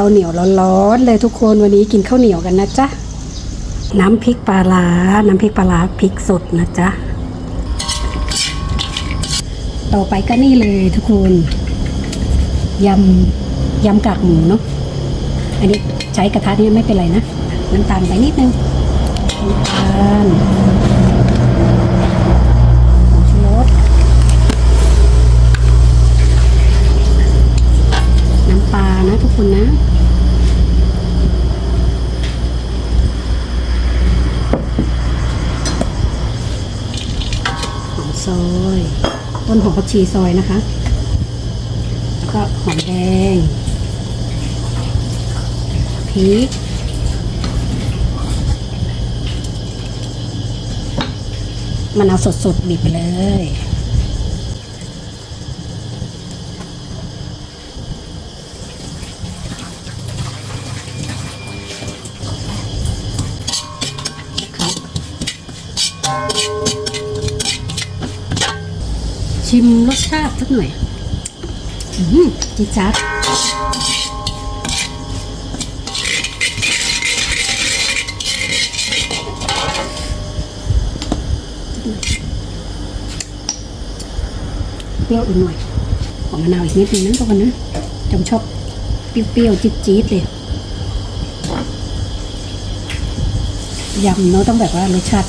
ข้าวเหนียวร้อนๆเลยทุกคนวันนี้กินข้าวเหนียวกันนะจ๊ะน้ำพริกปลาร้าน้ำพริกปลาร้าพริกสดนะจ๊ะต่อไปก็นี่เลยทุกคนยำยำกากหมูเนาะอันนี้ใช้กระทะนี่ไม่เป็นไรนะน้ำตาลไปนิดนึงน้ำตาลน้ำปลานะทุกคนนะ นหอมผักชีซอยนะคะ แล้วก็หอมแดงพริกมันเอาสดๆบีบไปเลยครับ ชิมรสชาติสักหน่อยอืมจิดจัดเปรี้ยวอีกหน่อยขอมะนาวอีกนิดนึงนะทุกคนนะจำชอบเปรี้ยวๆจี๊ดๆเลยยำเนาะต้องแบบว่ารสชาติ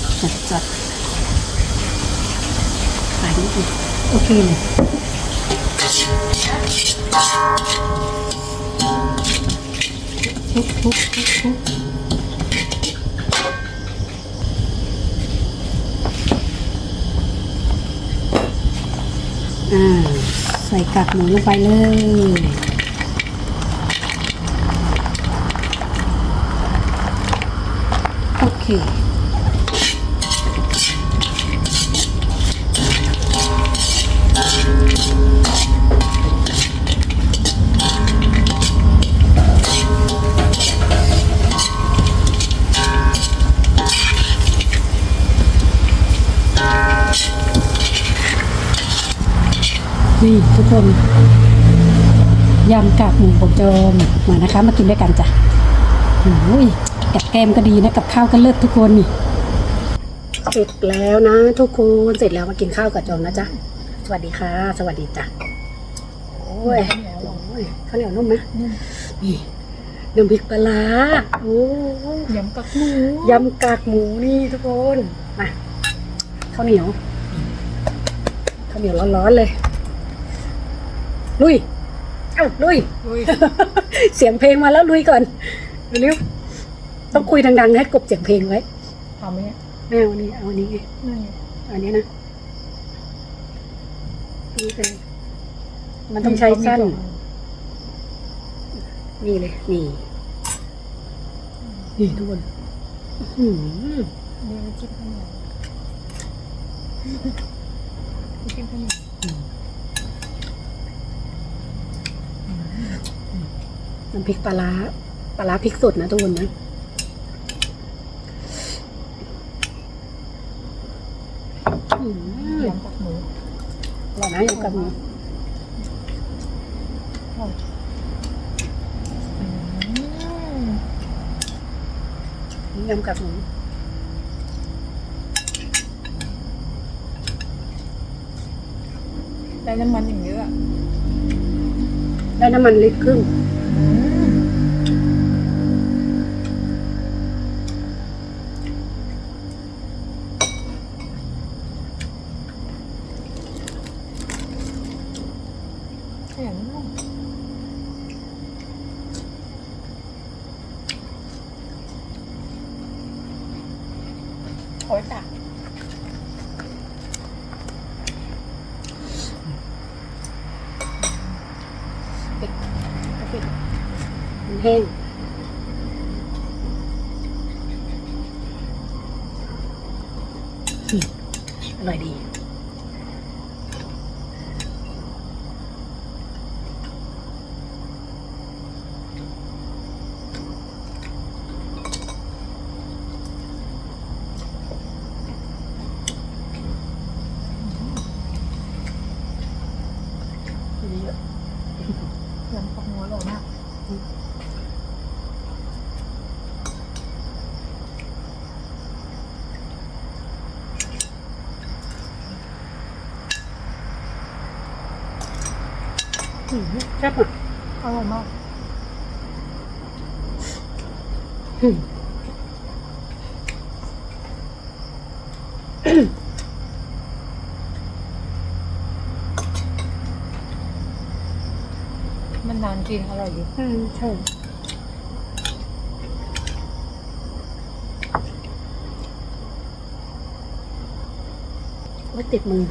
จัดๆใส่นิดนึง โอเคเลยทุบทุบทุบทุบอ่า ใส่กากหมูลงไปเลยโอเค นี่ทุกคนยำกากหมูผมจมมานะคะ มากินด้วยกันจ้ะโอ้ยกับแกมก็ดีนะกับข้าวก็เลิศทุกคนนี่เสร็จแล้วนะ ทุกคนเสร็จแล้วมากินข้าวกับจอมนะจ๊ะสวัสดีค่ะ สวัสดีจ้ะโอ้ยโอ้ยข้าวเหนียวนุ่มไหมนี่น้ำพริกปลาร้าโอ้ยยำกับหมูยำกากหมูนี่ทุกคนมาข้าวเหนียวข้าวเหนียวร้อนๆเลย ลุย เอ้าลุย อุ้ยเสียงเพลงมาแล้วลุยก่อน เร็วๆต้องคุยดังๆให้กบเสียงเพลงไว้ทำไหมเนี่ยไม่เอาอันนี้เอาอันนี้ไงนี่เอาอันนี้นะนี่เลยมันต้องใช้สั้น นี่เลย นี่ นี่ทุกคนอื้อหือเดี๋ยวไปจิ้มข้าวเหนียวไปจิ้มข้าวเหนียว น้ำพริกปลาร้าปลาร้าพริกสดนะทุกคนนะอื้อหือยำกับหมูอร่อยนะยำกับหมูอร่อยอืมยำกับหมูได้น้ำมันอย่างเยอะอะได้น้ำมันลิตรครึ่ง โอ้ยตักมันแห้งอืมอร่อยดี ยำกับหมูอร่อยมาก อืม แซ่บอะอร่อยมากอืมมันนานจริงอร่อยดีอืมใช่ว่าติดมือ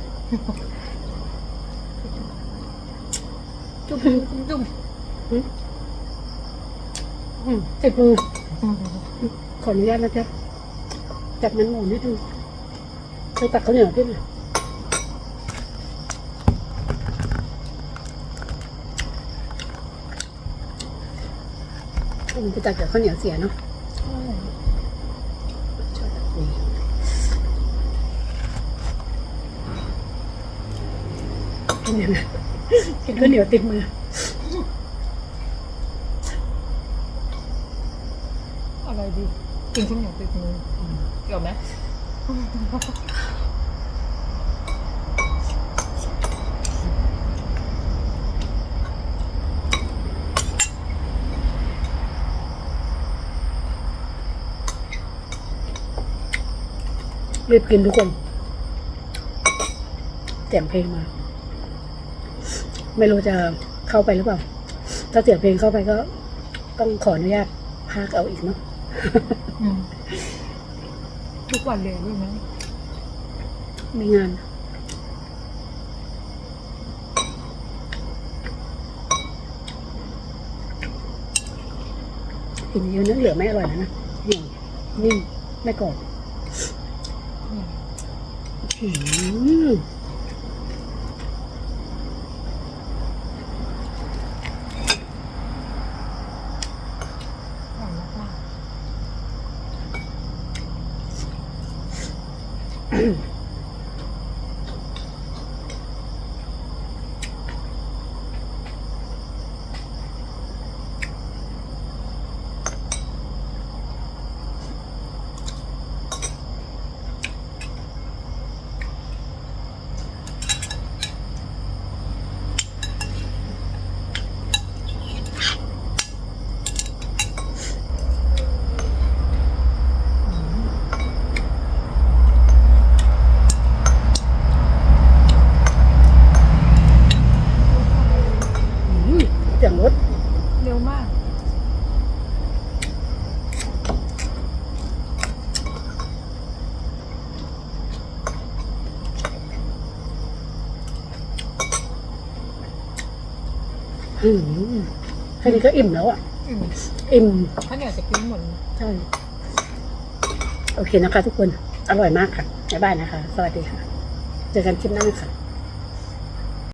จุ๊บจุ๊บอืมติดมือขออนุญาตนะจ๊ะจับมันหมูนิดนึงเธอตักข้าวเหนียวขึ้นหน่อยมันจะตักจากข้าวเหนียวเสียเนาะช่วยตักนี่กินยังไง กินข้าวเหนียวติดมืออร่อยดี กินข้าวเหนียวติดมือเกี่ยวไหมรีบกินทุกคนเสียงเพลงมา ไม่รู้จะเข้าไปหรือเปล่า ถ้าเสียงเพลงเข้าไปก็ ต้องขออนุญาตพากเอาอีกเนาะอืมทุกวันเลยรู้ไหมมีงาน กินเยอะนะเหลือไม่อร่อยแล้วนะเหนียวนิ่มไม่กรอบอืม อืม อร่อยมากอืมเสียงรถ เร็วมาก อืมแค่นี้ก็อิ่มแล้วอะ อืมอิ่ม ข้าวเหนียวจะกินหมดเลยใช่ โอเคนะคะทุกคน อร่อยมากค่ะ บ๊ายบายนะคะ สวัสดีค่ะ เจอกันคลิปหน้าค่ะ